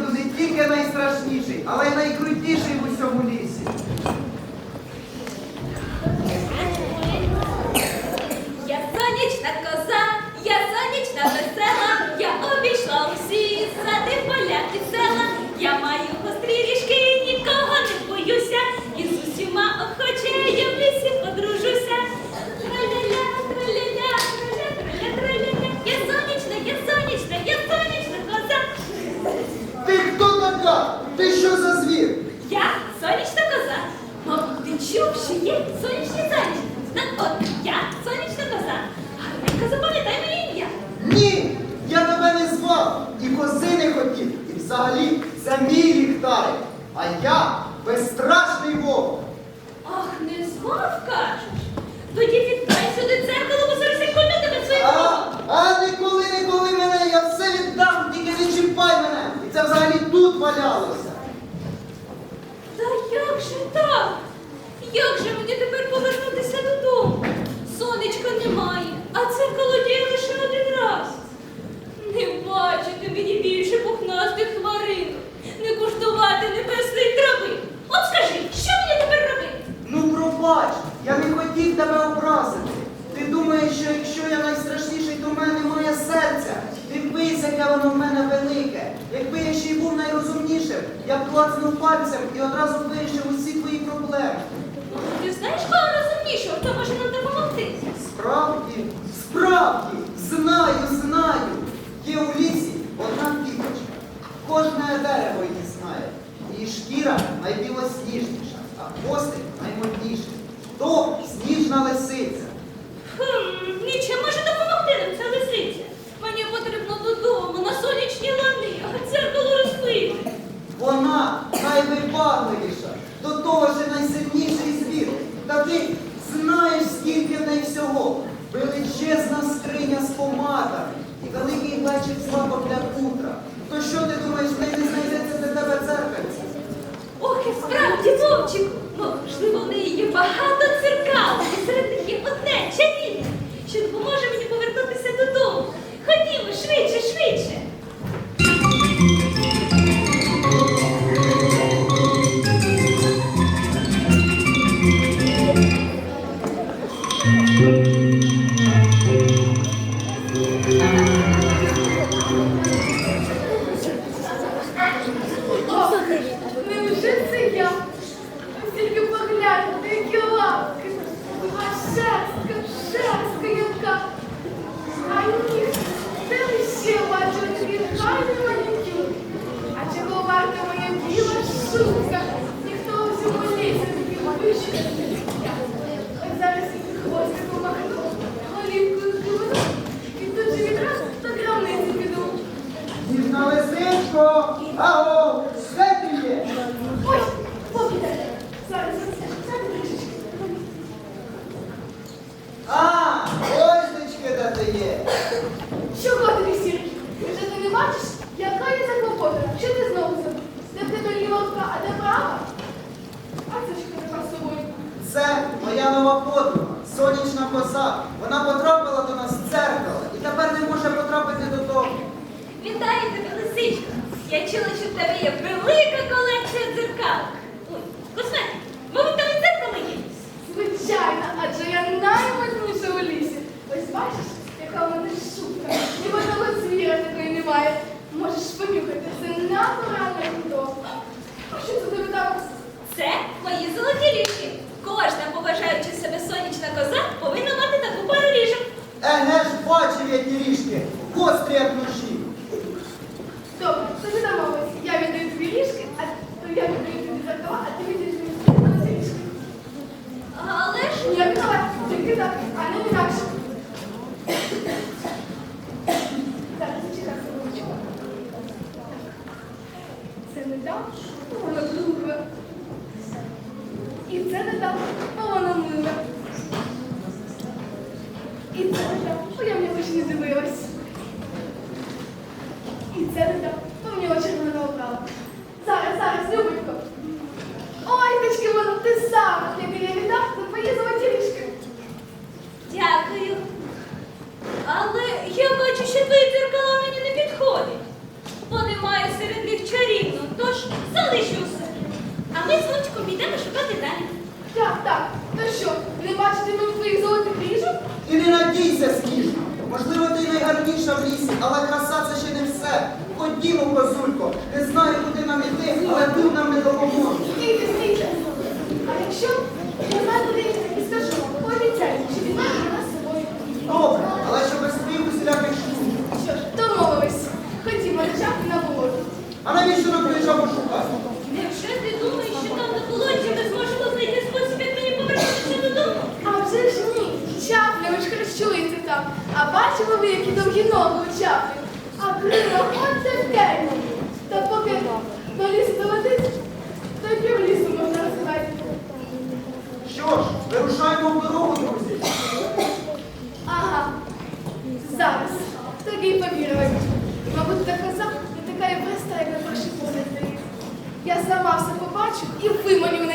туди тільки найстрашніший, але й найкрутіший в усьому лісі. кози не хотів, і взагалі це мій ліхтарик, а я безстрашний вовк. Ах, не звав, кажеш? Тоді віддай сюди дзеркало, бо зараз я кольну тебе своїм А, а ніколи, ніколи мене, я все віддам, тільки не чіпай мене. І це взагалі тут валялося. Та як же так? Як же мені тепер повернутися додому? Сонечка немає, а дзеркало діє лише один раз. Не бачити мені більше пухнастих хмаринок, не куштувати небесної трави. От скажи, що мені тепер робити? Ну пробач, я не хотів тебе образити. Ти думаєш, що якщо я найстрашніший, то в мене моє серце. Дивись, яке воно в мене велике. Якби я ще й був найрозумнішим, я б клацнув пальцем і одразу вирішив 오빠 하 Моя нова подруга, сонячна коза, вона потрапила до нас в дзеркало і тепер не може потрапити додому. Вітаю тебе, лисичка. Я чула, що в тебе є велика колекція дзеркал. Ой, косметики. Мабуть, там дзеркало є. Звичайно, адже я наймодніша у лісі. Ось бачиш, яка в мене шубка. Ні одного звіра такої немає. Можеш понюхати, це натуральне гудо. А що це тобі там? Це мої золоті ріжки. Кожна поважаючи Еге ж бачив які ріжки, гострі як ножі. Добре, тоді домовились. Я віддаю тобі ліжки, а я віддаю тобі зеркала, а ти віддаєш мені ці ліжки. Але ж Ні, давай, тільки так, а не інакше. Так, зачекай хвилиночку. Це не дам, то воно друге. І це не дам, бо воно миле. І це не дам, бо я в нього ще не дивилась. І це не дам, бо в нього червона обрала. Зараз, зараз, Любонько. Ой, дочки, воно ти сам, який я віддав за твої золоті ріжки. дякую. Але я бачу, що твої дзеркала мені не підходять. Бо немає серед них чарівну, тож залишу усе. А ми з Лучком йдемо шукати далі. Так, так, то що, не бачите мені твоїх золотих ріжок? І не надійся, сніжно. Можливо, ти й найгарніша в лісі, але краса це ще не все. Ходімо, козулько, не знаю, куди нам іти, але ти нам не допоможе. Стійте, стійте. А якщо я знаю, куди йти і скажу, пообіцяю, що візьмете мене з собою. Добре, але що без твоїх усіляких штук. Що ж, домовились. Ходімо на чапки на болото. А навіщо нам приїжджав шукати? Невже ти думаєш, що там на болоті ми зможемо знайти спосіб, як мені повернутися додому? А вже ж ні, чапля, ви ж харчуєте там. А бачили ви, які довгі ноги у чаплі? А крила от таке. Та поки до лісу долетить, то й пів лісу можна розгадати. Що ж, вирушаємо в дорогу, друзі. Ага, зараз. Тоді й повірили. Мабуть, та коза не така і проста, як на перший погляд здається. Я сама все побачу і виманю в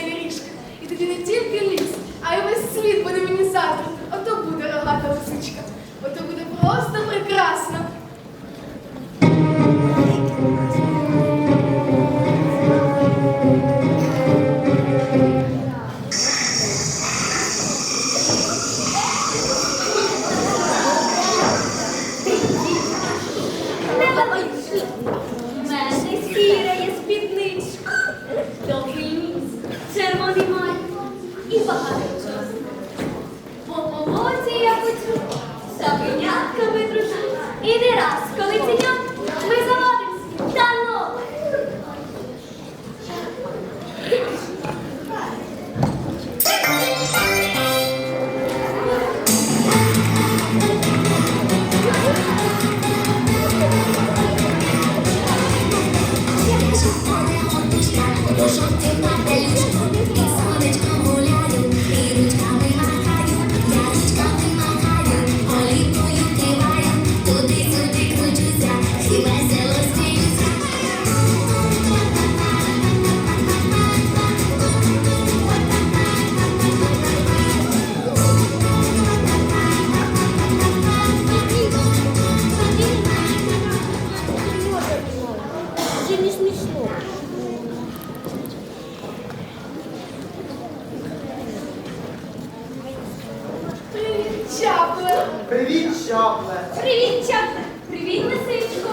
Привіт, щапле. Привіт, Чапе! Привіт, лисичко!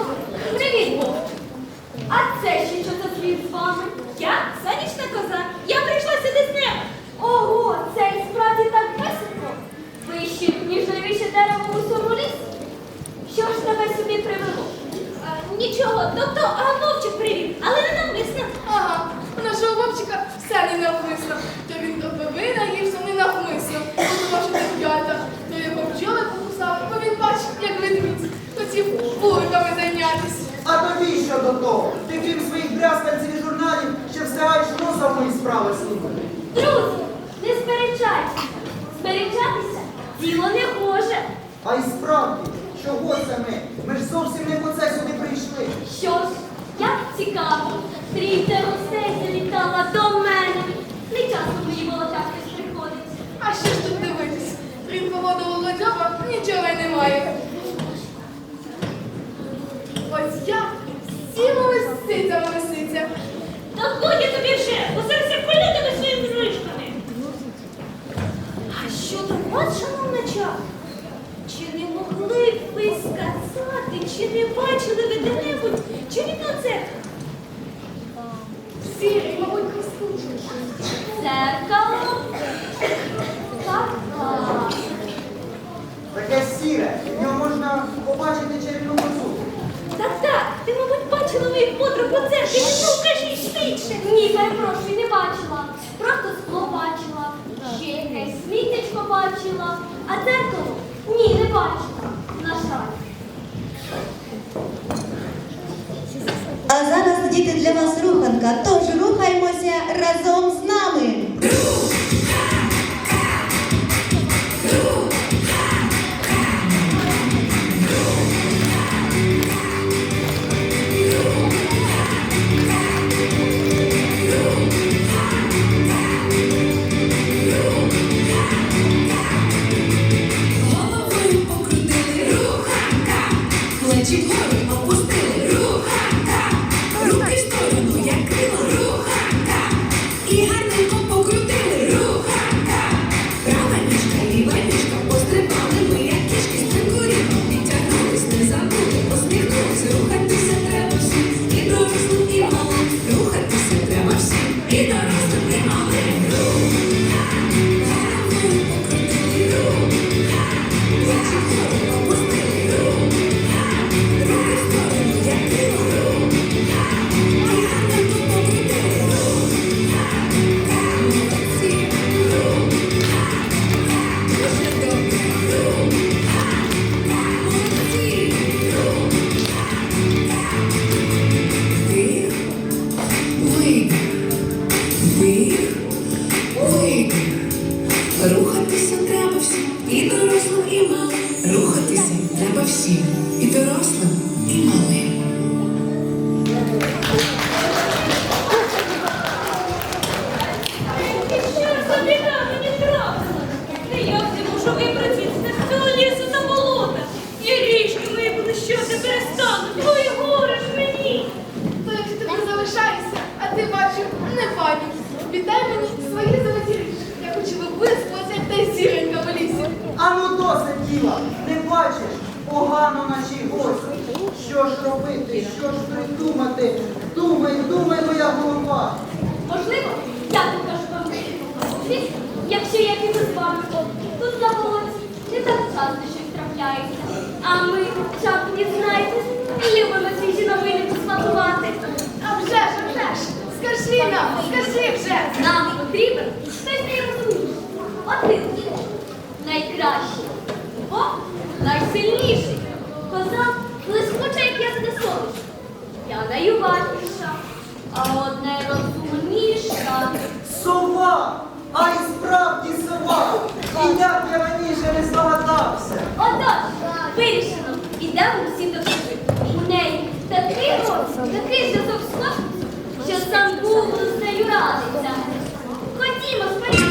Привіт, Вовчик! А це ще що за світ з вами? Я сонячна коза. Я прийшла сюди з неба. Ого, це і справді так високо. Вище, ніж найвище дерево у всьому лісі. Що ж тебе сюди привело? А, нічого, тобто, а вовчик привів, але не навмисно. Ага, у нашого вовчика все не навмисно. То він до пиви наївся не навмисно. То ваша п'ята, то його бджоли покусав, бо він бачив, як Хотів бурками зайнятися. А тобі що до того? Ти крім своїх брязкальців і журналів, ще встигаєш носа в мої справи слухати. Друзі, не сперечайтеся. Сперечатися діло не може. А й справді, чого це ми? Ми ж зовсім не по це сюди прийшли. Що ж, як цікаво, трійця гостей завітала до мене. Не часто мені волочатись приходить. А що ж тут дивитись? Крім погодового дзьоба нічого й немає. Ось я сіла лисицями лисиця. Та годі тобі вже, усе колядами своїми ручками. А що там вас, шановна ча, чи не могли б ви сказати, чи не бачили ви де-небудь чи церкву? Сірий, мабуть, можу цього лісу та болота. І річки мої не перестануть. Ой, горе ж мені. То якщо ти не залишаєшся, а ти бачу, не пані. Віддай мені свої золоті річки. Я хочу виспалася, як та й сіренька в лісі. А ну досить діла, не бачиш, погано нашій гості. Що ж робити, що ж придумати? Думай, думай, моя голова. Можливо, я покажу вам якщо я піду з вами. Тут на болоті не так часто щось трапляється. А ми, чапні, знаєте, любимо свіжі новини посмакувати. А вже ж, а вже ж. Скажи нам, скажи вже. Нам потрібен хтось найрозумніший, один, найкращий, о, найсильніший. Коза блискуча, як ясне сонце. Я найуважніша, а от найрозумніша. Сова! А й справді сова! І як я ідемо всі до куди. У неї такий розум, такий зв'язок з що сам Бог з нею радиться. Ходімо, скоріше.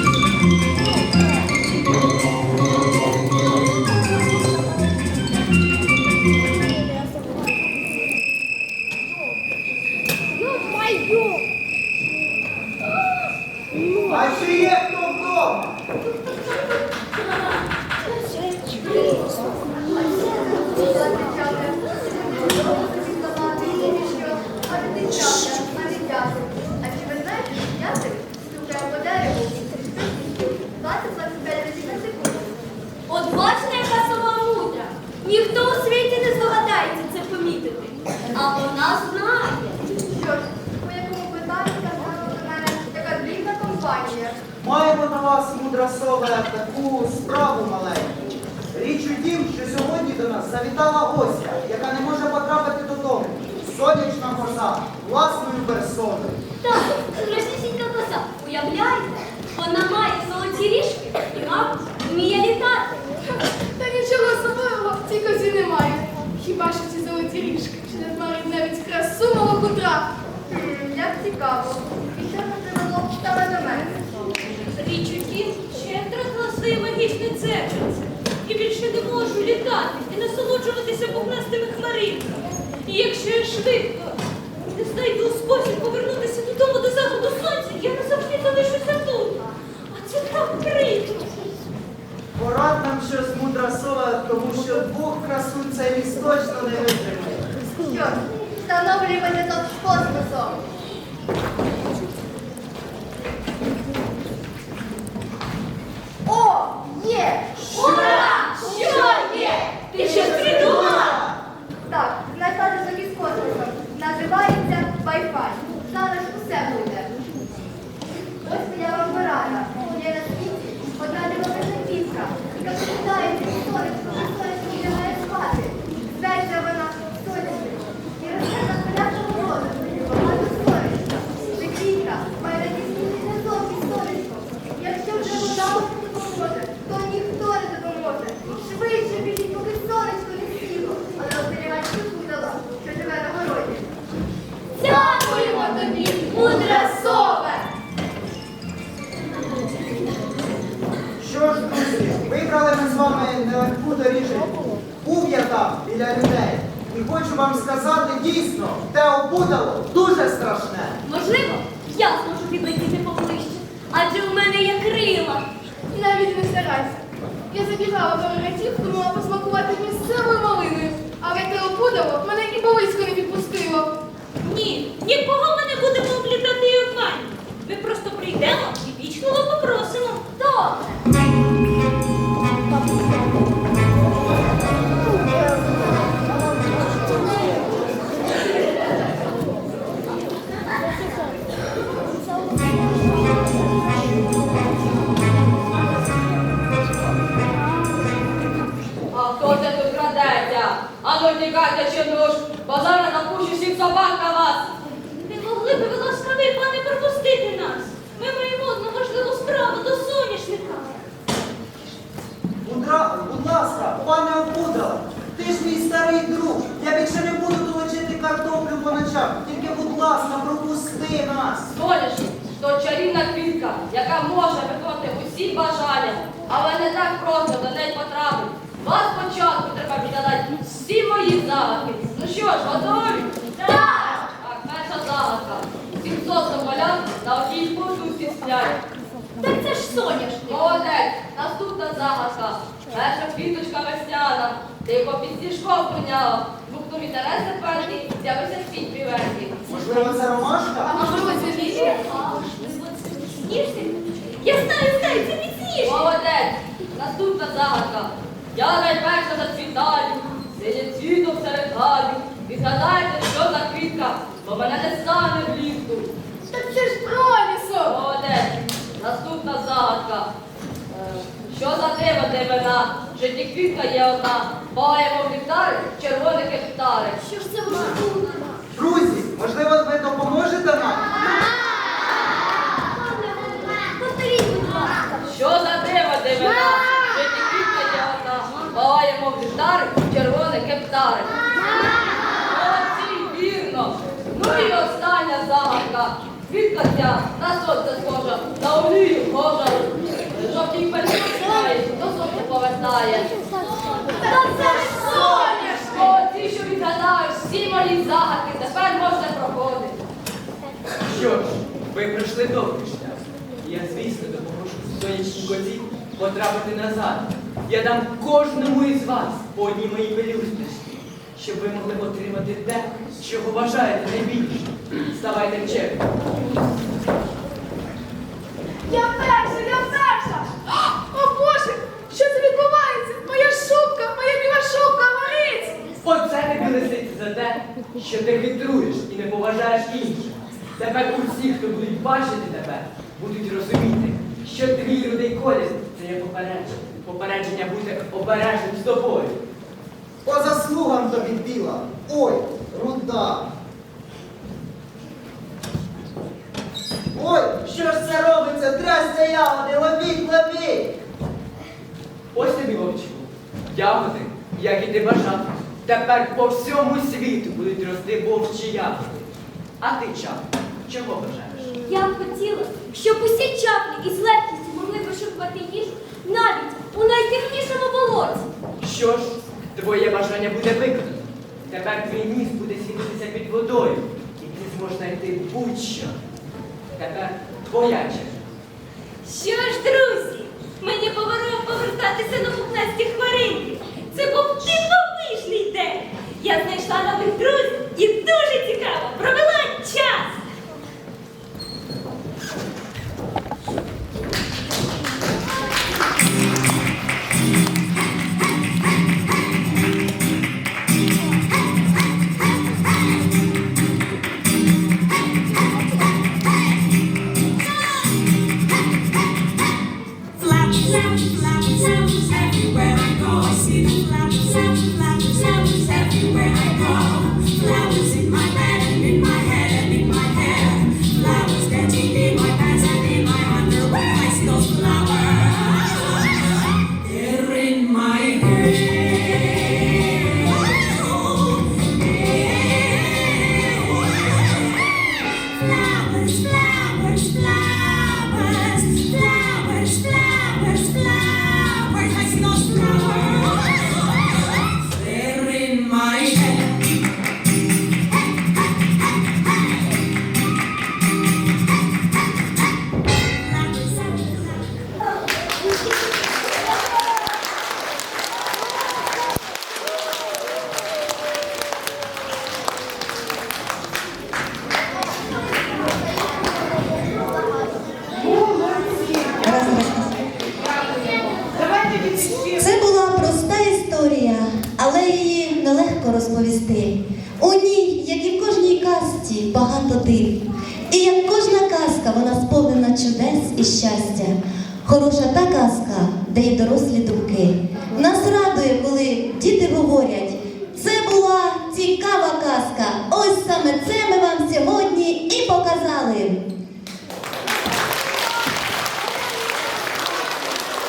А чи є хто вдома? А чи ви знаєте, що ятик стукає по дереву 20-25 разів на секунду? От бачите, яка сама мудра. Ніхто у світі не здогадається це помітити. А вона знає. Що ж, по якому питанню сказала до мене така дрібна компанія? Маємо до вас, мудра сове, таку справу маленьку. Річ у тім, що сьогодні до нас завітала гостя, яка не може потрапити додому. Сонячна коза власною персоною. Так, страшнісінька коса. Уявляєте? Вона має золоті ріжки і, мабуть, вміє літати. Та нічого особливого в цій козі немає. Хіба що ці золоті ріжки, що не творить навіть красу мого хутра. Як цікаво. І що це привело саме до мене? Річ у тім, що я втратила не цепляться. І більше не можу літати і насолоджуватися пухнастими хмаринками. І якщо я швидко не знайду спосіб повернутися додому до заходу сонця, я назавжди залишуся тут. А це так прикро. Порад нам щось мудра сова, тому що двох красунь цей ліс точно не витримає. Що ж, зв'язок з космосом. Яка може виконати усі бажання, але не так просто до неї потрапити. Вас спочатку треба віддати всі мої загадки. Ну що ж, готові? Так! Так, перша загадка. 700 соболят на одній подушці сплять. Так це ж соняшник. Молодець, наступна загадка. Перша квіточка весняна, тихо під стіжком коняла. Бухнув інтерес перший, з'явився світ біленький. Можливо, це ромашка? А можливо, це вірі? Сніжник? Я знаю, знаю, це міцніше. Молодець, наступна загадка. Я найперша зацвітаю, синє цвітом серед гаю. Відгадайте, що за квітка, бо мене не стане влітку. Так це ж пролісок! Молодець, наступна загадка. Е, Що за диво дивина? В житті квітка є одна. Палаємо в ліхтари, червоних гектари. Що ж це може бути? Друзі, можливо, ви допоможете нам? Повторіть, будь ласка. Що за диво дивина? В житті квітка є одна. Палаємо в ліхтари, червоних. Молодці, вірно. Ну і остання загадка. Квітка ця на сонце схожа, на олію схожа. Жовтій перестає, до сонця повертає. Та це ж соняшник! Молодці, що відгадаєш всі мої загадки, тепер можна проходити. Що ж, ви пройшли довгий шлях. Я, звісно, допоможу сонячній коті потрапити назад. Я дам кожному із вас по одній моїй пелюсточці, щоб ви могли отримати те, чого бажаєте найбільше. Ставайте в чергу. Я перша, я перша! О Боже, що це відбувається? Моя шубка, моя біла шубка горить! Оце тобі лиситься за те, що ти хитруєш і не поважаєш інших. Тепер усі, хто будуть бачити тебе, будуть розуміти, що твій рудий колір це є попередження. Попередження бути обережним з тобою. По заслугам тобі біла. Ой, руда. Ой, що ж це робиться? Трясся ягоди, ловіть, ловіть! Ось тобі вовчику. Ягоди, як і ти бажав, тепер по всьому світу будуть рости вовчі ягоди. А ти, чап, чого бажаєш? Я б хотіла, щоб усі чаплі із легкістю могли вишукувати їжу навіть у найтемнішому болоті. Що ж, твоє бажання буде виконано. Тепер твій ніс буде світитися під водою, і ти зможеш знайти будь-що. Тепер твоя черга. Що ж, друзі, мені поворот повертатися на пухнасті хмаринки. Це був дивовижний день. Я знайшла нових друзів. і щастя, хороша та казка, де й дорослі думки.